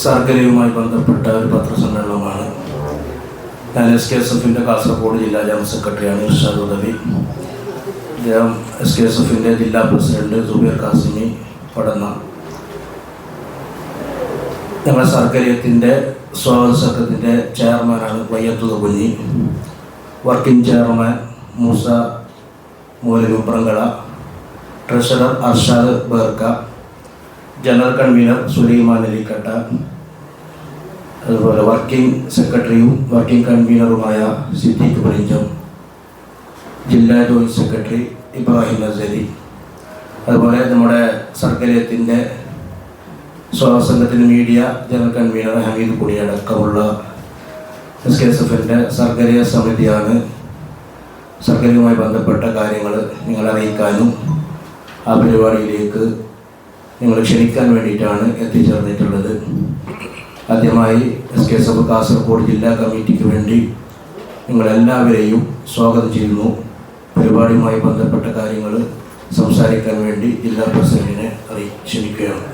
സർക്കരയുമായി ബന്ധപ്പെട്ട ഒരു പത്രസമ്മേളനമാണ്. ഞാൻ എസ് കെ എസ് എഫിന്റെ കാസർഗോഡ് ജില്ലാ ജനറൽ സെക്രട്ടറിയാണ് ഇർഷാദ് ഉദവി. അദ്ദേഹം എസ് കെ എസ് എഫിന്റെ ജില്ലാ പ്രസിഡന്റ് സുബീർ കാസിമി പടന്ന ഞങ്ങളുടെ സർക്കരയത്തിന്റെ സ്വാഗത സംഘത്തിന്റെ ചെയർമാനാണ് വയ്യത്തുത കുഞ്ഞി. വർക്കിംഗ് ചെയർമാൻ മൂസ മൂലവിപ്രങ്കട ട്രഷറർ അർഷാദ് ബേർക്ക. ജനറൽ കൺവീനർ സുലൈമാൻ അലിക്കട്ട അതുപോലെ വർക്കിംഗ് സെക്രട്ടറിയും വർക്കിംഗ് കൺവീനറുമായ സിദ്ദീഖ് പ്രിഞ്ചം ജില്ലാ ജോയിന്റ് സെക്രട്ടറി ഇബ്രാഹിം നസരി അതുപോലെ നമ്മുടെ സർക്കലയത്തിന്റെ സ്വാസംഗത്തിന് മീഡിയ ജനറൽ കൺവീനർ ഹമീദ് കുടിയടക്കമുള്ള എസ് കെ എസ് എഫിന്റെ സർക്കലയ സമിതിയാണ് സർക്കലയുമായി ബന്ധപ്പെട്ട കാര്യങ്ങൾ നിങ്ങൾ അറിയിക്കാനും ആ പരിപാടിയിലേക്ക് നിങ്ങൾ ക്ഷണിക്കാൻ വേണ്ടിയിട്ടാണ് എത്തിച്ചേർന്നിട്ടുള്ളത്. ആദ്യമായി എസ് കെ സഭ കാസർഗോഡ് ജില്ലാ കമ്മിറ്റിക്ക് വേണ്ടി നിങ്ങളെല്ലാവരെയും സ്വാഗതം ചെയ്യുന്നു. പരിപാടിയുമായി ബന്ധപ്പെട്ട കാര്യങ്ങൾ സംസാരിക്കാൻ വേണ്ടി ജില്ലാ പ്രസിഡന്റിനെ അറിയി ക്ഷണിക്കുകയാണ്.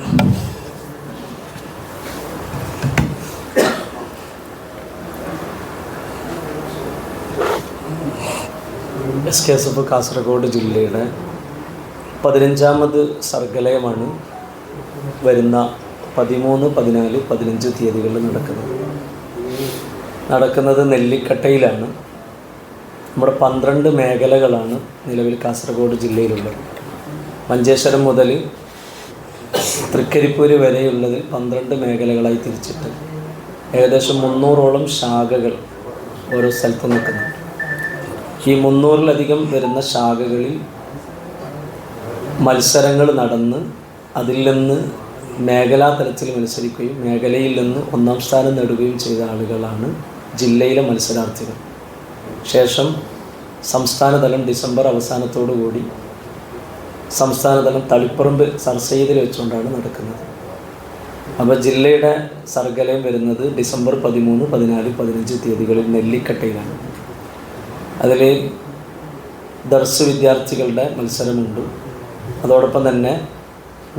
S K S F Kasaragod ജില്ലയുടെ പതിനഞ്ചാമത് സർഗലയമാണ് വരുന്ന പതിമൂന്ന് പതിനാല് പതിനഞ്ച് തീയതികളിൽ നടക്കുന്നത്. നടക്കുന്നത് നെല്ലിക്കട്ടയിലാണ്. നമ്മുടെ പന്ത്രണ്ട് മേഖലകളാണ് നിലവിൽ കാസർഗോഡ് ജില്ലയിലുള്ളത്. മഞ്ചേശ്വരം മുതൽ തൃക്കരിപ്പൂര് വരെയുള്ളതിൽ പന്ത്രണ്ട് മേഖലകളായി തിരിച്ചിട്ട് ഏകദേശം മുന്നൂറോളം ശാഖകൾ ഓരോ സ്ഥലത്ത് നിൽക്കുന്നുണ്ട്. ഈ മുന്നൂറിലധികം വരുന്ന ശാഖകളിൽ മത്സരങ്ങൾ നടന്ന് അതിൽ നിന്ന് മേഖലാ തലത്തിൽ മത്സരിക്കുകയും മേഖലയിൽ നിന്ന് ഒന്നാം സ്ഥാനം നേടുകയും ചെയ്ത ആളുകളാണ് ജില്ലയിലെ മത്സരാർത്ഥികൾ. ശേഷം സംസ്ഥാനതലം ഡിസംബർ അവസാനത്തോടു കൂടി സംസ്ഥാനതലം തളിപ്പറമ്പ് സർസെയ്തിൽ വെച്ചുകൊണ്ടാണ് നടക്കുന്നത്. അപ്പോൾ ജില്ലയുടെ സർഗലയം വരുന്നത് ഡിസംബർ പതിമൂന്ന് പതിനാല് പതിനഞ്ച് തീയതികളിൽ നെല്ലിക്കട്ടയിലാണ്. അതിൽ ദർസ് വിദ്യാർത്ഥികളുടെ മത്സരമുണ്ട്. അതോടൊപ്പം തന്നെ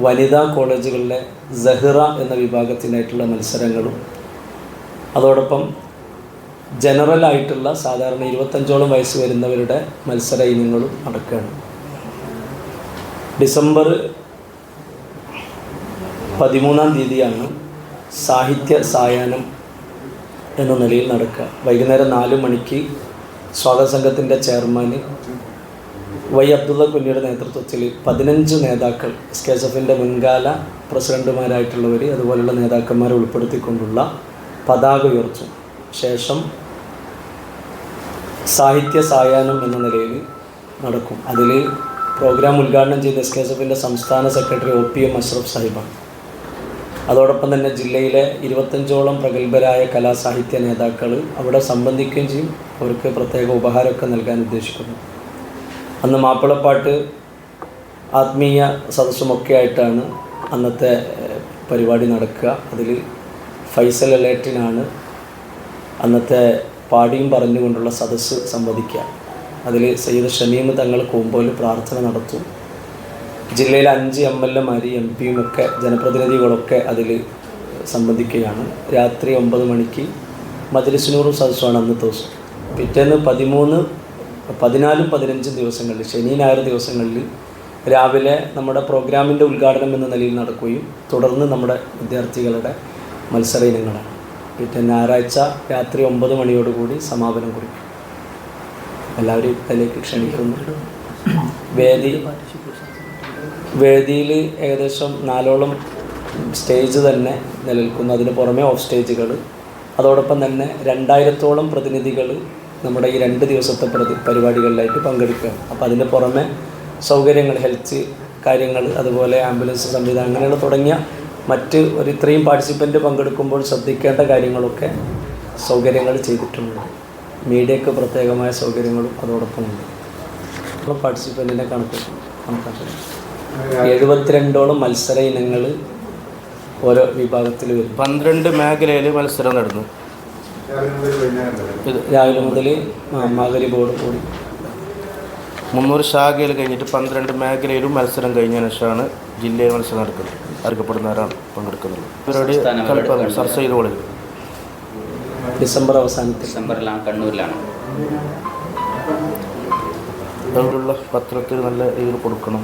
വനിതാ കോളേജുകളിലെ സഹിറ എന്ന വിഭാഗത്തിനായിട്ടുള്ള മത്സരങ്ങളും അതോടൊപ്പം ജനറൽ ആയിട്ടുള്ള സാധാരണ ഇരുപത്തഞ്ചോളം വയസ്സ് വരുന്നവരുടെ മത്സര ഇനങ്ങളും നടക്കുകയാണ്. ഡിസംബർ പതിമൂന്നാം തീയതിയാണ് സാഹിത്യ സായാഹ്നം എന്ന നിലയിൽ നടക്കുക. വൈകുന്നേരം നാല് മണിക്ക് സ്വാഗത സംഘത്തിന്റെ ചെയർമാൻ വൈ അബ്ദുള്ള കുഞ്ഞിയുടെ നേതൃത്വത്തിൽ പതിനഞ്ച് നേതാക്കൾ എസ് കെ എസ് എഫിന്റെ മുൻകാല പ്രസിഡന്റുമാരായിട്ടുള്ളവർ അതുപോലുള്ള നേതാക്കന്മാരെ ഉൾപ്പെടുത്തിക്കൊണ്ടുള്ള പതാക ഉയർച്ചു ശേഷം സാഹിത്യ സായാഹ്നം എന്ന നിലയിൽ നടക്കും. അതിൽ പ്രോഗ്രാം ഉദ്ഘാടനം ചെയ്ത എസ് കെ എസ് എഫിന്റെ സംസ്ഥാന secretary O P M Ashraf സാഹിബാണ്. അതോടൊപ്പം തന്നെ ജില്ലയിലെ ഇരുപത്തഞ്ചോളം പ്രഗത്ഭരായ കലാസാഹിത്യ നേതാക്കൾ അവിടെ സംബന്ധിക്കുകയും ചെയ്യും. അവർക്ക് പ്രത്യേക ഉപഹാരമൊക്കെ നൽകാൻ ഉദ്ദേശിക്കുന്നു. അന്ന് മാപ്പിളപ്പാട്ട് ആത്മീയ സദസ്സുമൊക്കെ ആയിട്ടാണ് അന്നത്തെ പരിപാടി നടക്കുക. അതിൽ ഫൈസൽ അലേറ്റിനാണ് അന്നത്തെ പാടിയും പറഞ്ഞുകൊണ്ടുള്ള സദസ്സ് സംവദിക്കുക. അതിൽ സയ്യിദ് ഷമീം തങ്ങൾ കൂമ്പോൽ പ്രാർത്ഥന നടത്തും. ജില്ലയിലെ അഞ്ച് എം എൽ എമാർ എം പിയും ഒക്കെ ജനപ്രതിനിധികളൊക്കെ അതിൽ സംബന്ധിക്കുകയാണ് രാത്രി ഒമ്പത് മണിക്ക് മജ്ലിസിനൂറും സദസ്സുമാണ് അന്നത്തെ ദിവസം. പിറ്റേന്ന് പതിമൂന്ന് പതിനാലും പതിനഞ്ചും ദിവസങ്ങളിൽ ശനി ഞായർ ദിവസങ്ങളിൽ രാവിലെ നമ്മുടെ പ്രോഗ്രാമിന്റെ ഉദ്ഘാടനം എന്ന നിലയിൽ നടക്കുകയും തുടർന്ന് നമ്മുടെ വിദ്യാർത്ഥികളുടെ മത്സര ഇനങ്ങളാണ് പിറ്റേ ഞായറാഴ്ച രാത്രി ഒമ്പത് മണിയോടുകൂടി സമാപനം കുറിക്കും. എല്ലാവരെയും അതിലേക്ക് ക്ഷണിക്കുന്നു. വേദി വേദിയിൽ ഏകദേശം നാലോളം സ്റ്റേജ് തന്നെ നിലനിൽക്കുന്നു. അതിന് പുറമെ ഓഫ് സ്റ്റേജുകൾ. അതോടൊപ്പം തന്നെ രണ്ടായിരത്തോളം പ്രതിനിധികൾ നമ്മുടെ ഈ രണ്ട് ദിവസത്തെ പരിപാടികളിലായിട്ട് പങ്കെടുക്കുകയാണ് അപ്പോൾ അതിന് പുറമെ സൗകര്യങ്ങൾ ഹെൽത്ത് കാര്യങ്ങൾ അതുപോലെ ആംബുലൻസ് സംവിധാനം അങ്ങനെയുള്ള തുടങ്ങിയ മറ്റ് ഒരു ഇത്രയും പാർട്ടിസിപ്പന്റ് പങ്കെടുക്കുമ്പോൾ ശ്രദ്ധിക്കേണ്ട കാര്യങ്ങളൊക്കെ സൗകര്യങ്ങൾ ചെയ്തിട്ടുണ്ട്. മീഡിയക്ക് പ്രത്യേകമായ സൗകര്യങ്ങളും അതോടൊപ്പമുണ്ട്. അപ്പോൾ പാർട്ടിസിപ്പന്റിനെ കണക്ക് കണക്കാക്കുന്നു എഴുപത്തിരണ്ടോളം മത്സര ഇനങ്ങൾ ഓരോ വിഭാഗത്തിൽ വരും പന്ത്രണ്ട് മേഖലയിൽ മത്സരം നടന്നു. ഇത് രാവിലെ മുതൽ മകരിബോട് ബോർഡ് കൂടി. മുന്നൂറ് ശാഖയിൽ കഴിഞ്ഞിട്ട് പന്ത്രണ്ട് മേഖലയിലും മത്സരം കഴിഞ്ഞതിന് ശേഷമാണ് ജില്ലയിൽ മത്സരം നടക്കുന്നത്. അറിയപ്പെടുന്നവരാണ് പങ്കെടുക്കുന്നത്. ഇവരോട് അവരുടെ സർ കോളേജ് ഡിസംബർ അവസാനത്തിൽ. ഡിസംബറിലാണ് കണ്ണൂരിലാണ്. അവിടെയുള്ള പത്രത്തിൽ നല്ല രീതിയിൽ കൊടുക്കണം.